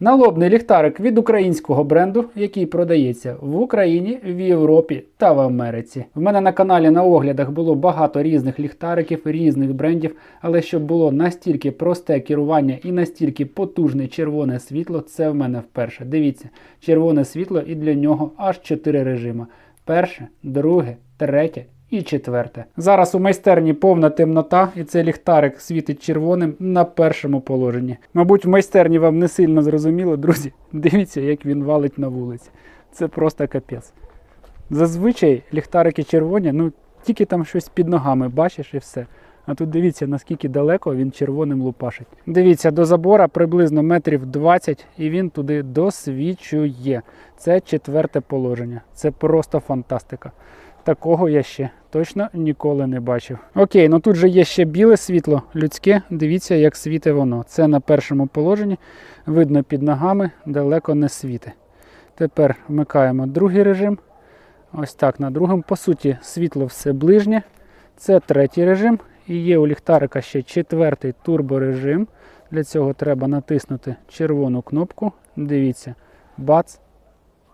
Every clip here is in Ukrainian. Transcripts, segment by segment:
Налобний ліхтарик від українського бренду, який продається в Україні, в Європі та в Америці. В мене на каналі на оглядах було багато різних ліхтариків, різних брендів, але щоб було настільки просте керування і настільки потужне червоне світло, це в мене вперше. Дивіться, червоне світло і для нього аж 4 режима: перше, друге, третє і четверте. Зараз у майстерні повна темнота, і цей ліхтарик світить червоним на першому положенні. Мабуть, в майстерні вам не сильно зрозуміло, друзі. Дивіться, як він валить на вулиці. Це просто капець. Зазвичай ліхтарики червоні, ну тільки там щось під ногами бачиш і все. А тут дивіться, наскільки далеко він червоним лупашить. Дивіться, до забора приблизно метрів 20 і він туди досвічує. Це четверте положення. Це просто фантастика. Такого я ще точно ніколи не бачив. Окей, ну тут же є ще біле світло людське. Дивіться, як світе воно. Це на першому положенні. Видно під ногами, далеко не світе. Тепер вмикаємо другий режим. Ось так на другому. По суті, світло все ближнє. Це третій режим. І є у ліхтарика ще четвертий турборежим. Для цього треба натиснути червону кнопку. Дивіться, бац.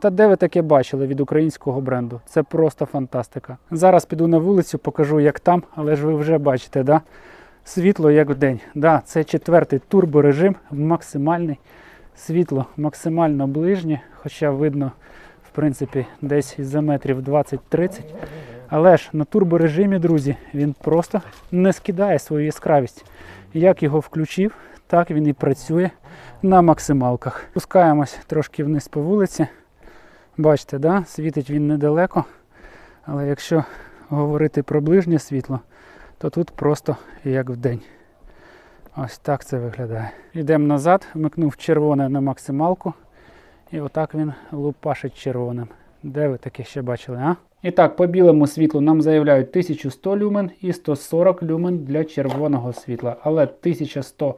Та де ви таке бачили від українського бренду? Це просто фантастика. Зараз піду на вулицю, покажу, як там, але ж ви вже бачите, да? світло як в день. Да, це четвертий турборежим, максимальний світло, максимально ближнє, хоча видно, в принципі, десь за метрів 20-30. Але ж на турборежимі, друзі, він просто не скидає свою яскравість. Як його включив, так він і працює на максималках. Спускаємось трошки вниз по вулиці. Бачите, да? світить він недалеко. Але якщо говорити про ближнє світло, то тут просто як в день. Ось так це виглядає. Йдемо назад, вмикнув червоне на максималку. І отак він лупашить червоним. Де ви таке ще бачили, а? І так, по білому світлу нам заявляють 1100 люмен і 140 люмен для червоного світла. Але 1100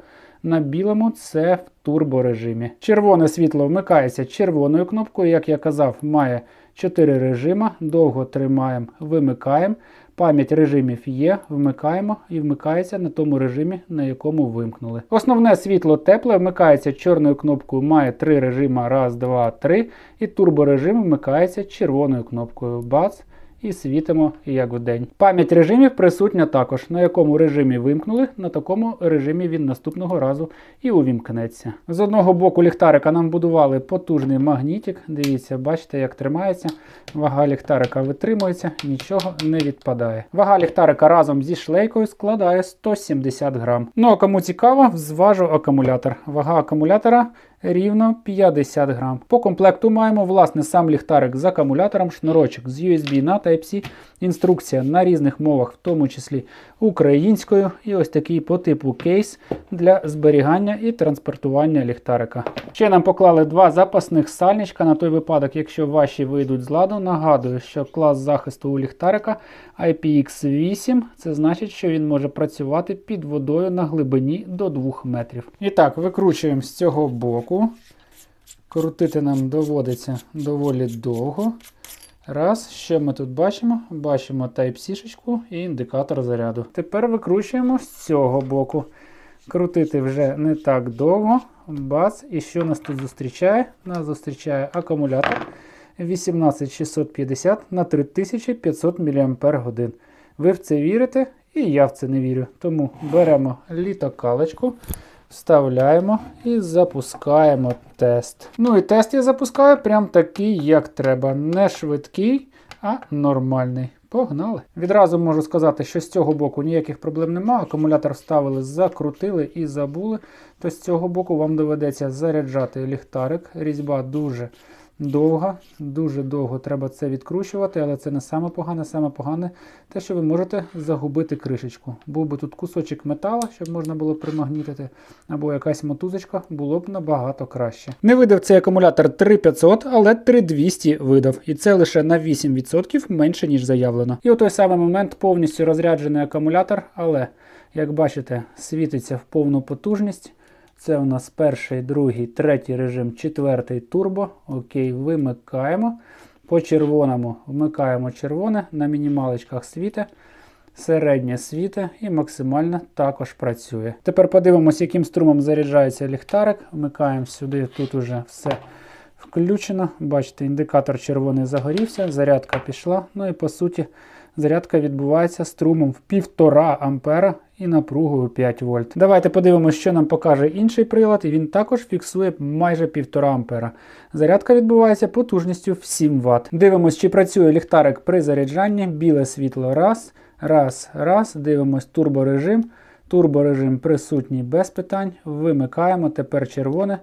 на білому це в турборежимі. Червоне світло вмикається червоною кнопкою, як я казав, має 4 режима. Довго тримаємо, вимикаємо. Пам'ять режимів є, вмикаємо і вмикається на тому режимі, на якому вимкнули. Основне світло тепле вмикається чорною кнопкою, має три режима: раз, два, три. І турборежим вмикається червоною кнопкою. Бац. І світимо як в день. Пам'ять режимів присутня також. На якому режимі вимкнули, на такому режимі він наступного разу і увімкнеться. З одного боку ліхтарика нам будували потужний магнітик. Дивіться, бачите, як тримається. Вага ліхтарика витримується, нічого не відпадає. Вага ліхтарика разом зі шлейкою складає 170 грам. Ну а кому цікаво, зважу акумулятор. Вага акумулятора рівно 50 грам. По комплекту маємо власне сам ліхтарик з акумулятором, шнурочок з USB на Type-C, інструкція на різних мовах, в тому числі українською, і ось такий по типу кейс для зберігання і транспортування ліхтарика. Ще нам поклали два запасних сальничка на той випадок, якщо ваші вийдуть з ладу. Нагадую, що клас захисту у ліхтарика IPX8, це значить, що він може працювати під водою на глибині до 2 метрів. І так, викручуємо з цього боку. Крутити нам доводиться доволі довго. Раз, що ми тут бачимо? Бачимо Type-C і індикатор заряду. Тепер викручуємо з цього боку. Крутити вже не так довго. Бац. І що нас тут зустрічає? Нас зустрічає акумулятор 18650 на 3500 мАч. Ви в це вірите? І я в це не вірю. Тому беремо літокалочку, вставляємо і запускаємо тест. Ну і тест я запускаю прям такий, як треба. Не швидкий, а нормальний. Погнали. Відразу можу сказати, що з цього боку ніяких проблем немає. Акумулятор вставили, закрутили і забули. То з цього боку вам доведеться заряджати ліхтарик. Різьба дуже довга, дуже довго треба це відкручувати, але це не саме погане, саме погане те, що ви можете загубити кришечку. Був би тут кусочок металу, щоб можна було примагнітити, або якась мотузочка, було б набагато краще. Не видав цей акумулятор 3500, але 3200 видав. І це лише на 8% менше, ніж заявлено. І у той самий момент повністю розряджений акумулятор, але, як бачите, світиться в повну потужність. Це у нас перший, другий, третій режим, четвертий турбо. Окей, вимикаємо. По червоному вмикаємо червоне, на мінімалочках світе. середнє світе і максимально також працює. Тепер подивимося, яким струмом заряджається ліхтарик. Вмикаємо сюди, тут уже все включено. Бачите, індикатор червоний загорівся, зарядка пішла. Ну і по суті, зарядка відбувається струмом в 1,5 ампера і напругою 5 вольт. Давайте подивимося, що нам покаже інший прилад, і він також фіксує майже 1,5 ампера. Зарядка відбувається потужністю в 7 Вт. Дивимося, чи працює ліхтарик при заряджанні. Біле світло раз, раз, раз. Дивимось турборежим. Турборежим присутній без питань. Вимикаємо. Тепер червоне.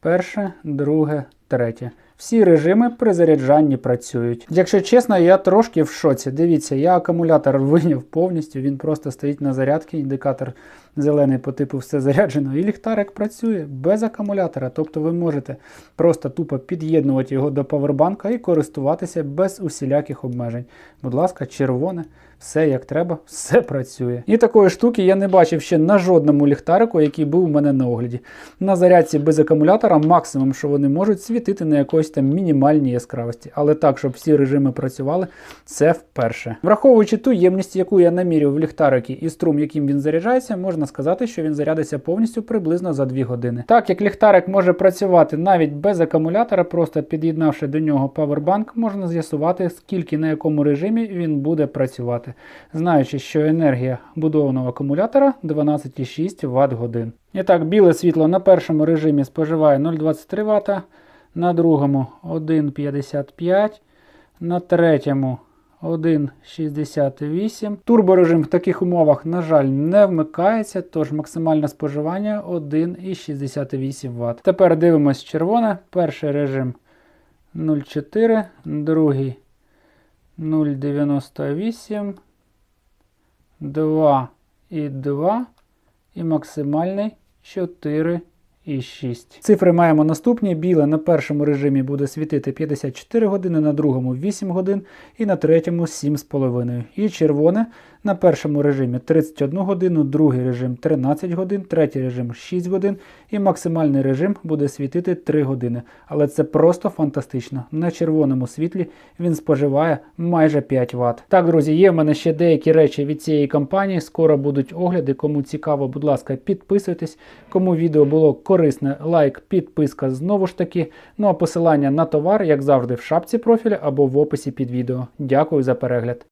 Перше, друге, третє. Всі режими при заряджанні працюють. Якщо чесно, я трошки в шоці. Дивіться, я акумулятор виняв повністю, він просто стоїть на зарядці, індикатор зелений по типу все заряджено, і ліхтарик працює без акумулятора. Тобто ви можете просто тупо під'єднувати його до павербанка і користуватися без усіляких обмежень. Будь ласка, червоне, все як треба, все працює. І такої штуки я не бачив ще на жодному ліхтарику, який був у мене на огляді. На зарядці без акумулятора максимум, що вони можуть світити на якоїсь там яскравості. Але так, щоб всі режими працювали, це вперше. Враховуючи ту ємність, яку я наміряв в ліхтарики і струм, яким він заряджається, можна сказати, що він зарядиться повністю приблизно за 2 години. Так як ліхтарик може працювати навіть без акумулятора, просто під'єднавши до нього павербанк, можна з'ясувати, скільки на якому режимі він буде працювати, знаючи, що енергія будованого акумулятора 12,6 Вт годин. І так, біле світло на першому режимі споживає 0,23 Вт, на другому 1,55, на третьому 1,68. Турборежим в таких умовах, на жаль, не вмикається, тож максимальне споживання 1,68 Вт. Тепер дивимось червоне. Перший режим 0,4, другий 0,98, 2 і 2 і максимальний 4 і 6. Цифри маємо наступні. Біле на першому режимі буде світити 54 години, на другому 8 годин і на третьому 7,5. І червоне на першому режимі 31 годину, другий режим 13 годин, третій режим 6 годин і максимальний режим буде світити 3 години. Але це просто фантастично. На червоному світлі він споживає майже 5 Вт. Так, друзі, є в мене ще деякі речі від цієї компанії. Скоро будуть огляди. Кому цікаво, будь ласка, підписуйтесь. Кому відео було корисне, лайк, підписка знову ж таки. Ну а посилання на товар, як завжди, в шапці профіля або в описі під відео. Дякую за перегляд.